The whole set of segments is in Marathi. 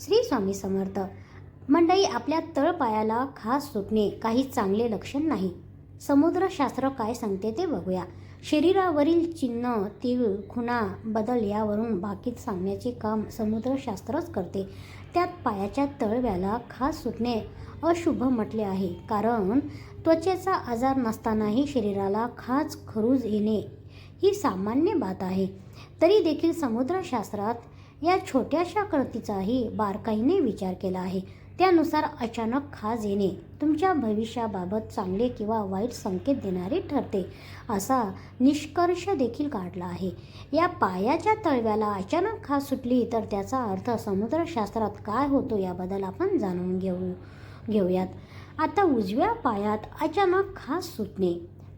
श्री स्वामी समर्थ. मंडळी आपल्या तळपायाला खास सुटणे काही चांगले लक्षण नाही. समुद्रशास्त्र काय सांगते ते बघूया. शरीरावरील चिन्ह तीळ खुणा बदल यावरून बाकीत सांगण्याचे काम समुद्रशास्त्रच करते. त्यात पायाच्या तळव्याला खास सुटणे अशुभ म्हटले आहे. कारण त्वचेचा आजार नसतानाही शरीराला खास खरूज येणे ही सामान्य बात आहे. तरी देखील समुद्रशास्त्रात या छोट्याशा कृतीचाही बारकाईने विचार केला आहे. त्यानुसार अचानक खाज येणे तुमच्या भविष्याबाबत चांगले किंवा वाईट संकेत देणारे ठरते असा निष्कर्ष देखील काढला आहे. या पायाच्या तळव्याला अचानक खाज सुटली तर त्याचा अर्थ समुद्रशास्त्रात काय होतो याबद्दल आपण जाणून घेऊ घेऊयात. आता उजव्या पायात अचानक खास सुटणे.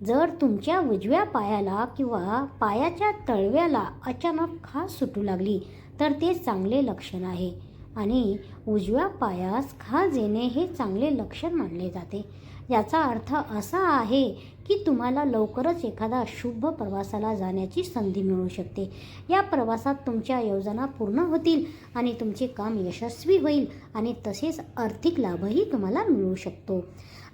जर तुमच्या उजव्या पायाला किंवा पायाच्या तळव्याला अचानक खास सुटू लागली तर ते चांगले लक्षण आहे. आणि उजव्या पायास खाज येणे हे चांगले लक्षण मानले जाते. याचा अर्थ असा आहे की तुम्हाला लवकरच एखादा शुभ प्रवासाला जाण्याची संधी मिळू शकते. या प्रवासात तुमच्या योजना पूर्ण होतील आणि तुमचे काम यशस्वी होईल आणि तसेच आर्थिक लाभही तुम्हाला मिळू शकतो.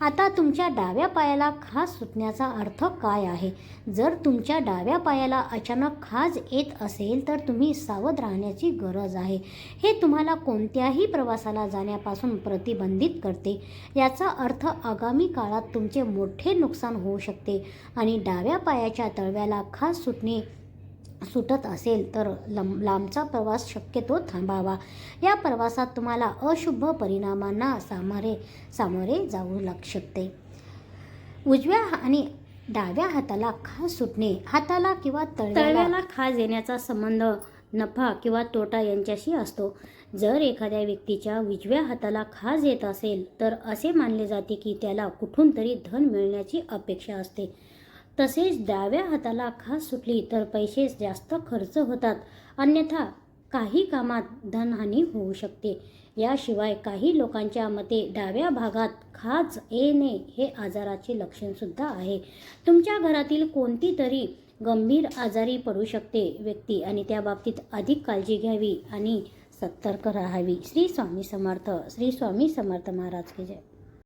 आता तुमच्या डाव्या पायाला खाज सुटण्याचा अर्थ काय आहे? जर तुमच्या डाव्या पायाला अचानक खाज येत असेल तर तुम्ही सावध राहण्याची गरज आहे. हे तुम्हाला कोणत्याही प्रवासाला जाण्यापासून प्रतिबंधित करते. याचा अर्थ आगामी काळात तुमचे मोठे नुकसान होऊ शकते. आणि डाव्या पायाच्या तळव्याला खास सुटणे सुटत असेल तर लंब लांबचा प्रवास शक्यतो थांबावा. या प्रवासात तुम्हाला अशुभ परिणामांना सामोरे सामोरे जाऊ लाग शकते. उजव्या आणि डाव्या हाताला खास सुटणे हाताला किंवा तळव्याला खाज येण्याचा संबंध नफा किंवा तोटा यांच्याशी असतो. जर एखाद्या व्यक्तीच्या उजव्या हाताला खाज येत असेल तर असे मानले जाते की त्याला कुठून तरी धन मिळण्याची अपेक्षा असते. तसेच डाव्या हाताला खास सुटली तर पैसे जास्त खर्च होतात. अन्यथा काही कामात धनहानी होऊ शकते. याशिवाय काही लोकांच्या मते डाव्या भागात खाज येणे हे आजाराचे लक्षणसुद्धा आहे. तुमच्या घरातील कोणती तरी गंभीर आजारी पडू शकते व्यक्ती आणि त्या बाबतीत अधिक काळजी घ्यावी आणि सतर्क राहावी. श्री स्वामी समर्थ. श्री स्वामी समर्थ महाराज की जय.